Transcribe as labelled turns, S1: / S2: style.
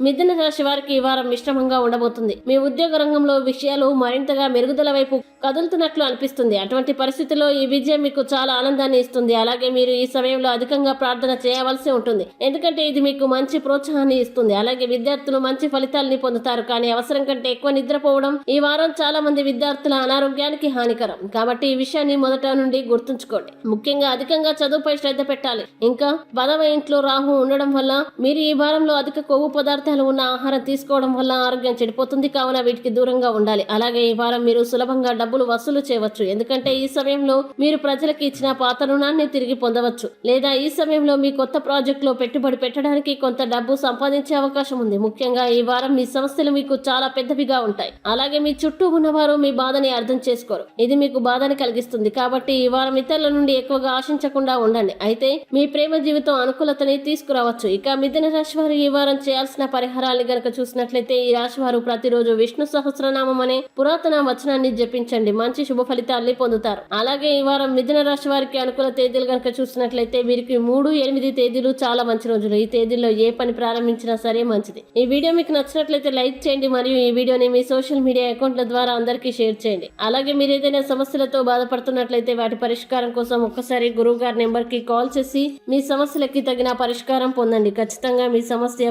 S1: మిథున రాశి వారికి ఈ వారం మిశ్రమంగా ఉండబోతుంది. మీ ఉద్యోగ రంగంలో విషయాలు మరింతగా మెరుగుదల వైపు కదులుతున్నట్లు అనిపిస్తుంది. అటువంటి పరిస్థితుల్లో ఈ విజయం మీకు చాలా ఆనందాన్ని ఇస్తుంది. అలాగే మీరు ఈ సమయంలో అధికంగా ప్రార్థన చేయవలసి ఉంటుంది. ఎందుకంటే ఇది మీకు మంచి ప్రోత్సాహాన్ని ఇస్తుంది. అలాగే విద్యార్థులు మంచి ఫలితాలని పొందుతారు. కానీ అవసరం కంటే ఎక్కువ నిద్రపోవడం ఈ వారం చాలా మంది విద్యార్థుల అనారోగ్యానికి హానికరం. కాబట్టి ఈ విషయాన్ని మొదట నుండి గుర్తుంచుకోండి. ముఖ్యంగా అధికంగా చదువుపై శ్రద్ధ పెట్టాలి. ఇంకా పదవ ఇంట్లో రాహు ఉండడం వల్ల మీరు ఈ వారంలో అధిక కొవ్వు పదార్థాలు ఉన్న ఆహారం తీసుకోవడం వల్ల ఆరోగ్యం చెడిపోతుంది కావున వీటికి దూరంగా ఉండాలి. అలాగే ఈ వారం మీరు సులభంగా డబ్బులు వసూలు చేయవచ్చు. ఎందుకంటే ఈ సమయంలో మీరు ప్రజలకు ఇచ్చిన పాత రుణాన్ని తిరిగి పొందవచ్చు. లేదా ఈ సమయంలో మీ కొత్త ప్రాజెక్ట్లో పెట్టుబడి పెట్టడానికి కొంత డబ్బు సంపాదించే అవకాశం ఉంది. ముఖ్యంగా ఈ వారం మీ సమస్యలు మీకు చాలా పెద్దవిగా ఉంటాయి. అలాగే మీ చుట్టూ ఉన్నవారు మీ బాధని అర్థం చేసుకోరు. ఇది మీకు బాధని కలిగిస్తుంది. కాబట్టి ఈ వారం ఇతరుల నుండి ఎక్కువగా ఆశించకుండా ఉండండి. అయితే మీ ప్రేమ జీవితం అనుకూలతని తీసుకురావచ్చు. ఇక మిథున రాశి వారు ఈ వారం చేయాల్సిన పరిహారాలు గనక చూసినట్లయితే ఈ రాశి వారు ప్రతిరోజు విష్ణు సహస్రనామం అనే పురాతన వచనాన్ని జపించండి. మంచి శుభ ఫలితాల్ని పొందుతారు. అలాగే ఈ వారం మిథున రాశి వారికి అనుకూల తేదీలు గనక చూసినట్లయితే వీరికి మూడు ఎనిమిది తేదీలు చాలా మంచి రోజులు. ఈ తేదీల్లో ఏ పని ప్రారంభించినా సరే మంచిది. ఈ వీడియో మీకు నచ్చినట్లయితే లైక్ చేయండి. మరియు ఈ వీడియోని మీ సోషల్ మీడియా అకౌంట్ల ద్వారా అందరికీ షేర్ చేయండి. అలాగే మీరు ఏదైనా సమస్యలతో బాధపడుతున్నట్లయితే వాటి పరిష్కారం కోసం ఒక్కసారి గురువు గారి నెంబర్కి కాల్ చేసి మీ సమస్యలకి తగిన పరిష్కారం పొందండి. ఖచ్చితంగా మీ సమస్య